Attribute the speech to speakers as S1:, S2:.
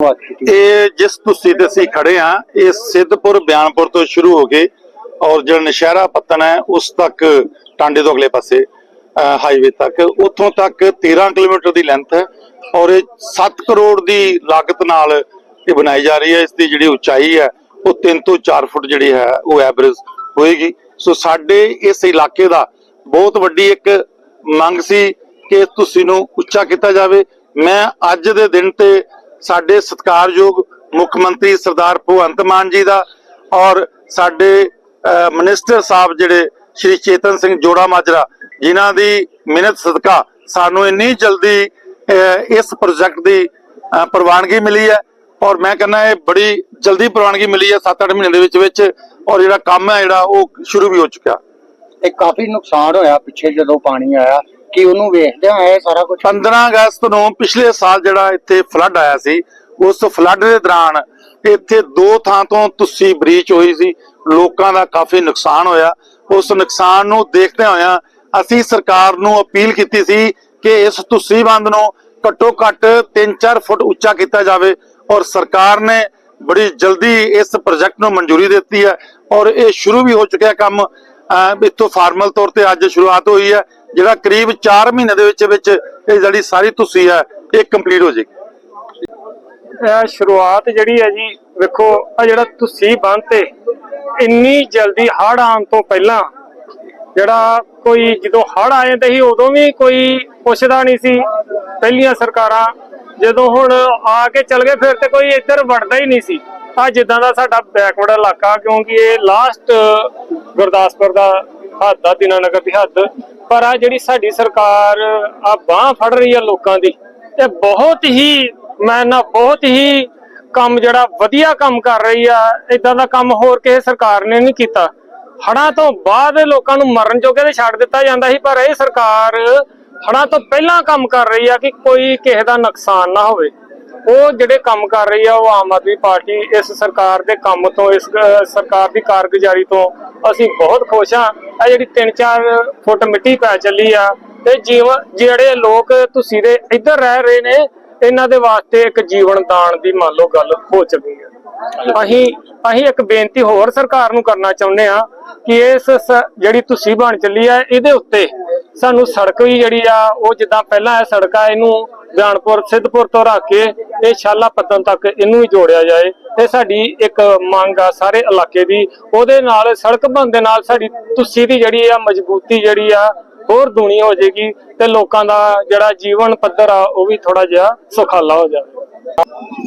S1: ਇਹ ਜਿਸ ਤੁਸੀਂ ਤੇ ਅਸੀਂ ਖੜੇ ਆ ਇਹ ਸਿੱਧਪੁਰ, ਬਿਆਨਪੁਰ ਤੋਂ ਸ਼ੁਰੂ ਹੋ ਕੇ ਔਰ ਜਿਹੜਾ ਨਸ਼ਹਿਰਾ ਪੱਤਨ ਹੈ, ਉਸ ਤੱਕ ਟਾਂਡੇ ਤੋਂ ਅਗਲੇ ਪਾਸੇ ਹਾਈਵੇ ਤੱਕ। ਉੱਥੋਂ ਤੱਕ 13 ਕਿਲੋਮੀਟਰ ਦੀ ਲੈਂਥ ਹੈ ਔਰ ਇਹ 7 ਕਰੋੜ ਦੀ ਲਾਗਤ ਨਾਲ ਇਹ ਬਣਾਈ ਜਾ ਰਹੀ ਹੈ। ਇਸ ਦੀ ਜਿਹੜੀ ਉਚਾਈ ਹੈ, ਉਹ 3 ਤੋਂ 4 ਫੁੱਟ ਜਿਹੜੀ ਹੈ, ਉਹ ਐਵਰੇਜ ਹੋਏਗੀ। ਸੋ ਸਾਡੇ ਇਸ ਇਲਾਕੇ ਦਾ ਬਹੁਤ ਵੱਡੀ ਇੱਕ ਮੰਗ ਸੀ ਕਿ ਤੁਸੀਂ ਨੂੰ ਉੱਚਾ ਕੀਤਾ ਜਾਵੇ। ਮੈਂ ਅੱਜ ਦੇ ਦਿਨ ਤੇ ਸਾਡੇ ਸਤਿਕਾਰਯੋਗ ਮੁੱਖ ਮੰਤਰੀ ਸਰਦਾਰ ਭਗਵੰਤ ਮਾਨ ਜੀ ਦਾ ਔਰ ਸਾਡੇ ਮਿਨਿਸਟਰ ਸਾਹਿਬ ਜਿਹੜੇ ਸ਼੍ਰੀ ਚੇਤਨ ਸਿੰਘ ਜੋੜਾ ਮਾਜਰਾ, ਜਿਨ੍ਹਾਂ ਦੀ ਮਿਹਨਤ ਸਦਕਾ ਸਾਨੂੰ ਇੰਨੀ ਜਲਦੀ ਇਸ ਪ੍ਰੋਜੈਕਟ ਦੀ ਪ੍ਰਵਾਨਗੀ ਮਿਲੀ ਹੈ ਔਰ ਮੈਂ ਕਹਿੰਦਾ ਇਹ ਬੜੀ ਜਲਦੀ ਪ੍ਰਵਾਨਗੀ ਮਿਲੀ ਹੈ 7-8 ਮਹੀਨੇ ਦੇ ਵਿੱਚ ਵਿੱਚ ਔਰ ਜਿਹੜਾ ਕੰਮ ਹੈ ਜਿਹੜਾ ਉਹ ਸ਼ੁਰੂ ਵੀ ਹੋ ਚੁੱਕਿਆ।
S2: ਇਹ ਕਾਫੀ ਨੁਕਸਾਨ ਹੋਇਆ ਪਿੱਛੇ ਜਦੋਂ ਪਾਣੀ ਆਇਆ। ਕਿ ਉਹਨੂੰ ਵੇਖਦਿਆਂ ਆਇਆ ਸਾਰਾ ਕੁਝ
S1: 15 ਅਗਸਤ ਨੂੰ ਪਿਛਲੇ ਸਾਲ ਜਿਹੜਾ ਇੱਥੇ ਫਲੱਡ ਆਇਆ ਸੀ, ਉਸ ਫਲੱਡ ਦੇ ਦੌਰਾਨ ਇੱਥੇ ਦੋ ਥਾਂ ਤੋਂ ਤੁਸੀਂ ਬ੍ਰੀਚ ਹੋਈ ਸੀ, ਲੋਕਾਂ ਦਾ ਕਾਫੀ ਨੁਕਸਾਨ ਹੋਇਆ। ਉਸ ਨੁਕਸਾਨ ਨੂੰ ਦੇਖਦੇ ਹੋਇਆਂ ਅਸੀਂ ਸਰਕਾਰ ਨੂੰ ਅਪੀਲ ਕੀਤੀ ਸੀ ਕਿ ਇਸ ਤੁਸੀਂ ਬੰਦ ਨੂੰ ਘੱਟੋ ਘੱਟ 3-4 ਫੁੱਟ ਉੱਚਾ ਕੀਤਾ ਜਾਵੇ ਔਰ ਸਰਕਾਰ ਨੇ ਬੜੀ ਜਲਦੀ ਇਸ ਪ੍ਰੋਜੈਕਟ ਨੂੰ ਮਨਜ਼ੂਰੀ ਦਿੱਤੀ ਹੈ ਔਰ ਇਹ ਸ਼ੁਰੂ ਵੀ ਹੋ ਚੁੱਕਿਆ ਕੰਮ। ਅਹ ਇੱਥੋਂ ਫਾਰਮਲ ਤੌਰ ਤੇ ਅੱਜ ਸ਼ੁਰੂਆਤ ਹੋਈ ਹੈ। ਜਿਹੜਾ ਕਰੀਬ 4 ਮਹੀਨੇ ਦੇ ਵਿੱਚ ਵਿੱਚ ਇਹ ਜਿਹੜੀ ਸਾਰੀ ਤੁਸੀਂ ਹੈ, ਇਹ ਕੰਪਲੀਟ ਹੋ ਜਾਏਗੀ।
S3: ਇਹ ਸ਼ੁਰੂਆਤ ਜਿਹੜੀ ਹੈ ਜੀ, ਵੇਖੋ ਆ ਜਿਹੜਾ ਤੁਸੀਂ ਬੰਨ ਤੇ ਇੰਨੀ ਜਲਦੀ ਹੜ ਆਉਣ ਤੋਂ ਪਹਿਲਾਂ ਜਿਹੜਾ ਕੋਈ ਜਦੋਂ ਹੜ ਆ ਜਾਂਦੇ ਸੀ ਉਦੋਂ ਵੀ ਕੋਈ ਪੁੱਛਦਾ ਨਹੀਂ ਸੀ। ਪਹਿਲੀਆਂ ਸਰਕਾਰਾਂ ਜਦੋਂ ਹੁਣ ਆ ਕੇ ਚਲ ਗਏ, ਫਿਰ ਤੇ ਕੋਈ ਇੱਧਰ ਵੜਦਾ ਹੀ ਨਹੀਂ ਸੀ। ਆ ਜਿੱਦਾਂ ਦਾ ਸਾਡਾ ਬੈਕਵਰਡ ਇਲਾਕਾ, ਕਿਉਂਕਿ ਇਹ ਲਾਸਟ ਗੁਰਦਾਸਪੁਰ ਦਾ ਹੱਦ ਆ ਦਿਨਾਨਗਰ ਦੀ ਹੱਦ ਪਰ ਆ ਜਿਹੜੀ ਸਾਡੀ ਸਰਕਾਰ ਆ ਬਾਹ ਫੜ ਰਹੀ ਆ ਲੋਕਾਂ ਦੀ ਤੇ ਬਹੁਤ ਹੀ, ਮੈਂ ਨਾ ਬਹੁਤ ਹੀ ਕੰਮ ਜਿਹੜਾ ਵਧੀਆ ਕੰਮ ਕਰ ਰਹੀ ਆ ਇਦਾਂ ਦਾ ਕੰਮ ਹੋਰ ਕਿਸੇ ਸਰਕਾਰ ਨੇ ਨਹੀਂ ਕੀਤਾ। ਹੜਾਂ ਤੋਂ ਬਾਅਦ ਲੋਕਾਂ ਨੂੰ ਮਰਨ ਜੋਗੇ ਤੇ ਛੱਡ ਦਿੱਤਾ ਜਾਂਦਾ ਸੀ, ਪਰ ਇਹ ਸਰਕਾਰ ਹੜਾਂ ਤੋਂ ਪਹਿਲਾਂ ਕੰਮ ਕਰ ਰਹੀ ਆ ਕਿ ਕੋਈ ਕਿਸੇ ਦਾ ਨੁਕਸਾਨ ਨਾ ਹੋਵੇ। ਉਹ ਜਿਹੜੇ ਕੰਮ ਕਰ ਰਹੀ ਆ, ਉਹ ਆਮ ਆਦਮੀ ਪਾਰਟੀ ਇਸ ਸਰਕਾਰ ਦੇ ਕੰਮ ਤੋਂ, ਇਸ ਸਰਕਾਰ ਦੀ ਕਾਰਗੁਜ਼ਾਰੀ ਤੋਂ ਅਸੀਂ ਬਹੁਤ ਖੁਸ਼ ਹਾਂ ਆ ਜਿਹੜੀ 3-4 ਫੁੱਟ ਮਿੱਟੀ ਪੈ ਚੱਲੀ ਆ ਤੇ ਜੀਵਨ ਜਿਹੜੇ ਲੋਕ ਤੁਸੀਂ ਦੇ ਇੱਧਰ ਰਹਿ ਰਹੇ ਨੇ, ਇਹਨਾਂ ਦੇ ਵਾਸਤੇ ਇੱਕ ਜੀਵਨ ਦਾਨ ਦੀ ਮੰਨ ਲਓ ਗੱਲ ਹੋ ਚੁੱਕੀ ਹੈ ਅਸੀਂ ਅਸੀਂ ਇੱਕ ਬੇਨਤੀ ਹੋਰ ਸਰਕਾਰ ਨੂੰ ਕਰਨਾ ਚਾਹੁੰਦੇ ਆ ਕਿ ਇਸ ਜਿਹੜੀ ਤੁਸੀਂ ਬਣ ਚੱਲੀ ਆ, ਇਹਦੇ ਉੱਤੇ ਸਾਨੂੰ ਸੜਕ ਵੀ ਜਿਹੜੀ ਆ, ਉਹ ਜਿੱਦਾਂ ਪਹਿਲਾਂ ਇਹ ਸੜਕ ਆ, ਇਹਨੂੰ ਬਿਆਨਪੁਰ, ਸਿੱਧਪੁਰ ਤੋਂ ਰੱਖ ਕੇ ਇਹ ਸ਼ਾਲਾ ਪੱਤਨ ਤੱਕ ਇਹਨੂੰ ਹੀ ਜੋੜਿਆ ਜਾਏ ਇਹ ਸਾਡੀ ਇੱਕ ਮੰਗ ਆ ਸਾਰੇ ਇਲਾਕੇ ਦੀ। ਉਹਦੇ ਨਾਲ, ਸੜਕ ਬਣਨ ਦੇ ਨਾਲ ਸਾਡੀ ਤੁਸੀਂ ਦੀ ਜਿਹੜੀ ਆ ਮਜ਼ਬੂਤੀ ਜਿਹੜੀ ਆ ਹੋਰ ਦੁਨੀ ਹੋ ਜਾਏਗੀ ਤੇ ਲੋਕਾਂ ਦਾ ਜਿਹੜਾ ਜੀਵਨ ਪੱਧਰ ਆ ਉਹ ਵੀ ਥੋੜਾ ਜਿਹਾ ਸੁਖਾਲਾ ਹੋ ਜਾਵੇ।